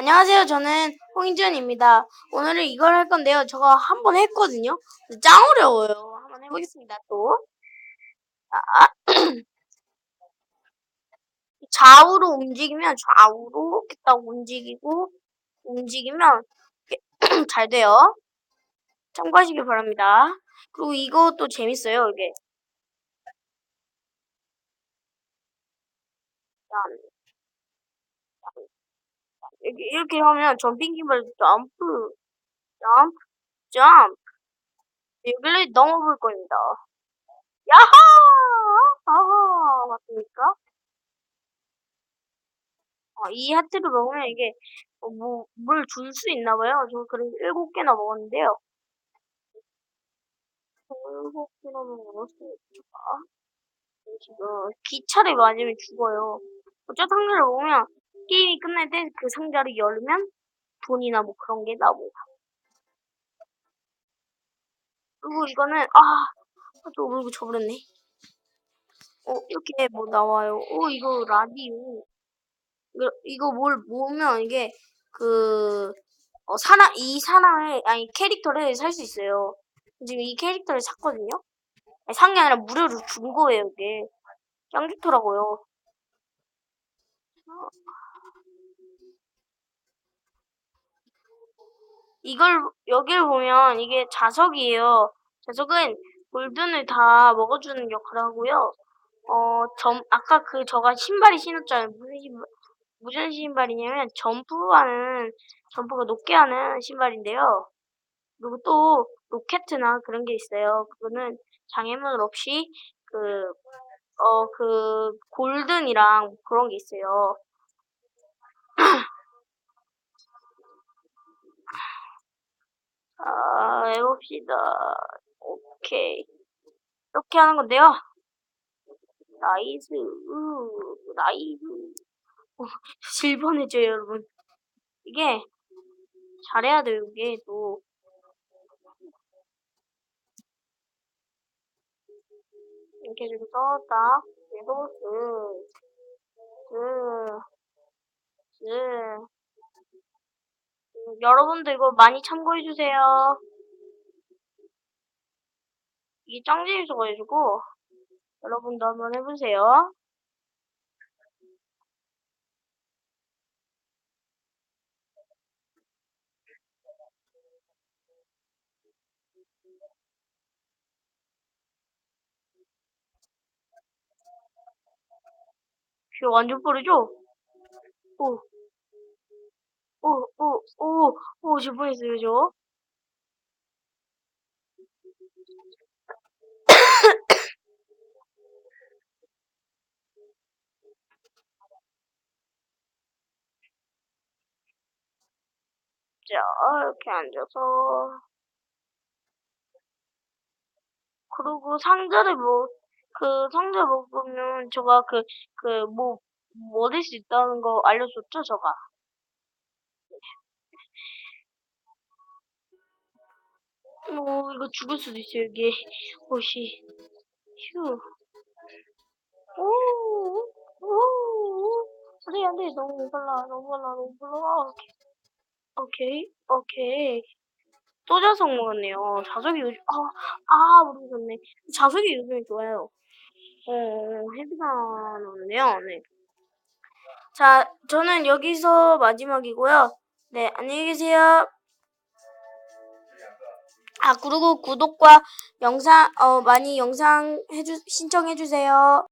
안녕하세요. 저는 홍인준입니다. 오늘은 이걸 할 건데요. 저거 한 번 했거든요. 짱 어려워요. 한번 해보겠습니다. 또 아, 좌우로 움직이면 좌우로 이렇게 딱 움직이고 움직이면 잘 돼요. 참고하시길 바랍니다. 그리고 이것도 재밌어요. 이게 짠. 이렇게, 하면 점핑 기발 점프, 점프, 점프. 여기를 넘어볼 겁니다. 야하! 아하! 맞습니까? 아, 이 하트를 먹으면 이게 어, 뭐, 물 줄 수 있나 봐요. 저 그래서 일곱 개나 먹었는데요. 일곱 개나 먹었으니까. 지금 기차를 맞으면 죽어요. 어쩌 상자를 먹으면 게임이 끝날 때 그 상자를 열면 돈이나 뭐 그런 게 나옵니다. 그리고 이거는 아, 또 물고 저버렸네. 어, 이렇게 뭐 나와요. 어, 이거 라디오. 이거, 뭘 모으면 이게 그 어, 사람 이 사람의 아니 캐릭터를 살 수 있어요. 지금 이 캐릭터를 샀거든요. 아니, 산게 아니라 무료로 준 거예요, 이게. 짱 좋더라고요. 이걸 여기를 보면 이게 자석이에요. 자석은 골든을 다 먹어주는 역할을 하고요. 어, 점 아까 그 저가 신발이 신었잖아요. 무슨 신발 무슨 신발이냐면 점프하는 점프가 높게 하는 신발인데요. 그리고 또 로켓이나 그런 게 있어요. 그거는 장애물 없이 그 어, 그, 골든이랑 그런 게 있어요. 아, 해봅시다. 오케이. 이렇게 하는 건데요. 나이스, 으, 나이스. 어, 실버해줘요 여러분. 이게, 잘해야 돼요, 이게 또. 이렇게 해서 딱, 계속, 으, 으, 으. 여러분도 이거 많이 참고해주세요. 이게 짱 재밌어가지고, 여러분도 한번 해보세요. 쥐 완전 빠르죠? 오, 오, 오, 질 뻔했어요, 저. 자, 이렇게 앉아서. 그리고 상자를 뭐, 그 상자 먹으면 저가 그, 그, 뭐, 뭐 얻을 수 있다는 거 알려줬죠, 저가. 뭐, 이거 죽을 수도 있어요, 이게. 옷이. 휴. 오, 오, 안 돼, 안 돼. 너무 빨라, 너무 빨라, 너무 빨라. 오케이, 오케이. 또 자석 먹었네요. 자석이 요즘, 아, 아, 모르겠네. 자석이 요즘에 좋아요. 어, 헤비가 나오는데요. 네. 자, 저는 여기서 마지막이고요. 네, 안녕히 계세요. 아, 그리고 구독과 영상, 어, 많이 영상 해주, 신청해 주세요.